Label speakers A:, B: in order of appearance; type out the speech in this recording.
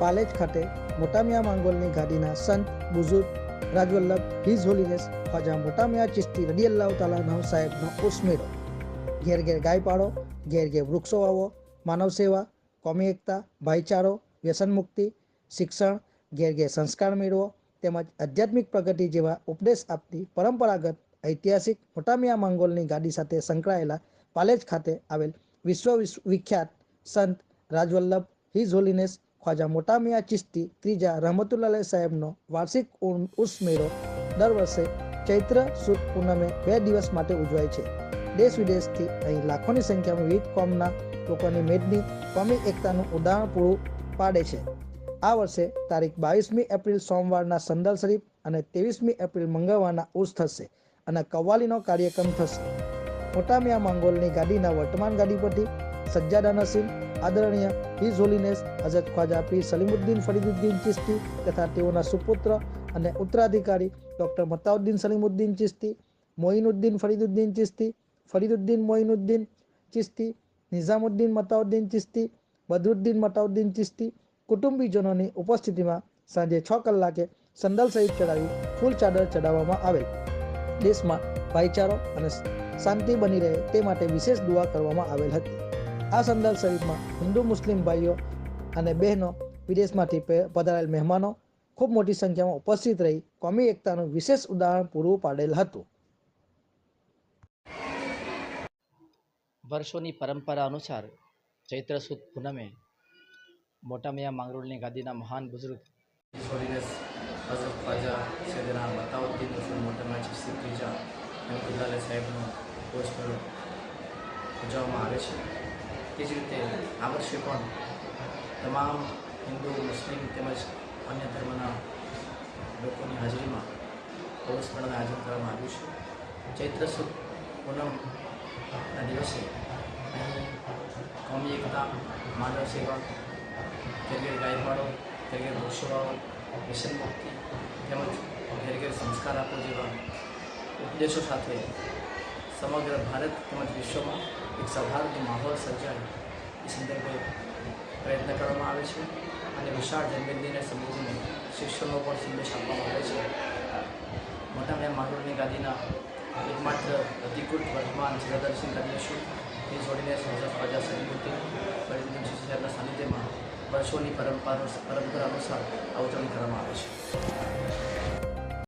A: પાલેજ ખાતે મોટામિયા માંગોલની ગાદીના સંત, બુઝુર્ગ રાજવલ્લભ, હિઝ હોલીનેસ, ખ્વાજા મોટામિયા ચિશ્તી રડિયલ્લાહ તાલા સાહેબનો ઉસ્મેરો ઘેર ઘેર ગાય પાડો ઘેર ઘેર વૃક્ષો વાવો, માનવ સેવા, કોમી એકતા, ભાઈચારો, વ્યસન મુક્તિ, શિક્ષણ, ઘેર ઘેર સંસ્કાર મેળવો, તેમજ આધ્યાત્મિક પ્રગતિ જેવા ઉપદેશ આપતી પરંપરાગત ઐતિહાસિક મોટામિયા માંગોલની ગાડી સાથે સંકળાયેલા પાલેજ ખાતે આવેલ વિશ્વ વિખ્યાત સંત રાજવલ્લભ, હિઝ હોલીનેસ ખ્વાજા મોટામિયા ચિશ્તી ત્રીજા રહમતુલ્લાહ સાહેબનો વાર્ષિક ઉર- ઉર્સ દર વર્ષે ચૈત્ર સુદ પૂનમે બે દિવસ માટે ઉજવાય છે. દેશ વિદેશથી અહીં લાખોની સંખ્યામાં વિવિધ કોમના લોકોની મેદની કોમી એકતાનું ઉદાહરણ પૂરું પાડે છે. આ વર્ષે તારીખ બાવીસમી એપ્રિલ સોમવારના સંદલ શરીફ અને ત્રેવીસમી એપ્રિલ મંગળવારના ઉર્સ થશે અને કવ્વાલીનો કાર્યક્રમ થશે. મોટામિયા મંગોલની ગાડીના વર્તમાન ગાદીપતિ સજ્જાદા નસીમ આદરણીય હિઝ હોલીનેસ હઝરત ખ્વાજા પીર સલીમુદ્દીન ફરીદુદ્દીન ચિશ્તી તથા તેઓના સુપુત્ર અને ઉત્તરાધિકારી ડૉક્ટર મતાઉદ્દીન સલીમુદ્દીન ચિશ્તી, મોઇનુદ્દીન ફરીદુદ્દીન ચિશ્તી, ફરીદુદ્દીન મોઇનુદ્દીન ચિશ્તી, નિઝામુદ્દીન મતાઉદ્દીન ચિશ્તી, બદરુદ્દીન મતાઉદ્દીન ચિશ્તી કુટુંબીજનોની ઉપસ્થિતિમાં સાંજે છ કલાકે સંદલ સહિત ચડાવી ફૂલ ચાદર ચડાવવામાં આવેલ. દેશમાં ભાઈચારો અને શાંતિ બની રહે તે માટે વિશેષ દુઆ કરવામાં આવેલ હતી. આ સંદર્ભ શરીફમાં હિન્દુ મુસ્લિમ ભાઈઓ અને બહેનો વિદેશમાંથી પધારેલ મહેમાનો ખૂબ મોટી સંખ્યામાં ઉપસ્થિત રહી કોમી એકતાનું વિશેષ ઉદાહરણ પૂરું પાડેલ હતું.
B: વર્ષોની પરંપરા અનુસાર ચૈત્ર સુદ પૂનમે મોટા મિયા માંગરોળની ગાદીના મહાન બુઝુર્ગ
C: હઝરત ખ્વાજા સૈદના બતાઉદ્દીન હુસેન મોટામાં ચિસ્તી ત્રીજા અહમદુલ્લાહ સાહેબનો ઉજવવામાં આવે છે. તે જ રીતે આ વર્ષે પણ તમામ હિન્દુ, મુસ્લિમ તેમજ અન્ય ધર્મના લોકોની હાજરીમાં કોર્સ મેળાનું આયોજન કરવામાં આવ્યું છે. ચૈત્ર સુદ પૂનમના દિવસે કોમી એકતા, માનવ સેવા ઘેર ઘેર ગાય પાડો ઘેર ઘેર વૃક્ષો મિશન મુક્તિ તેમજ ઘેર ઘેર સંસ્કાર આપો જેવા ઉપદેશો સાથે સમગ્ર ભારત તેમજ વિશ્વમાં એક સૌહાર્દનો માહોલ સર્જાય. એ સંદર્ભે પ્રયત્ન કરવામાં આવે છે અને વિશાળ જન્મદિને સંબોધીને શિક્ષણનો પણ સંદેશ આપવામાં આવે છે. મોટા મેં માંગરોળની ગાદીના એકમાત્ર અધિકૃત વર્તમાન જગદર્શન કરીએ છીએ એ જોડીને હઝરત પ્રજા સંસ્કૃતિ ચિશ્તી સાહેબના સાનિધ્યમાં વર્ષોની પરંપરા પરંપરા અનુસાર અવતરણ કરવામાં આવે છે.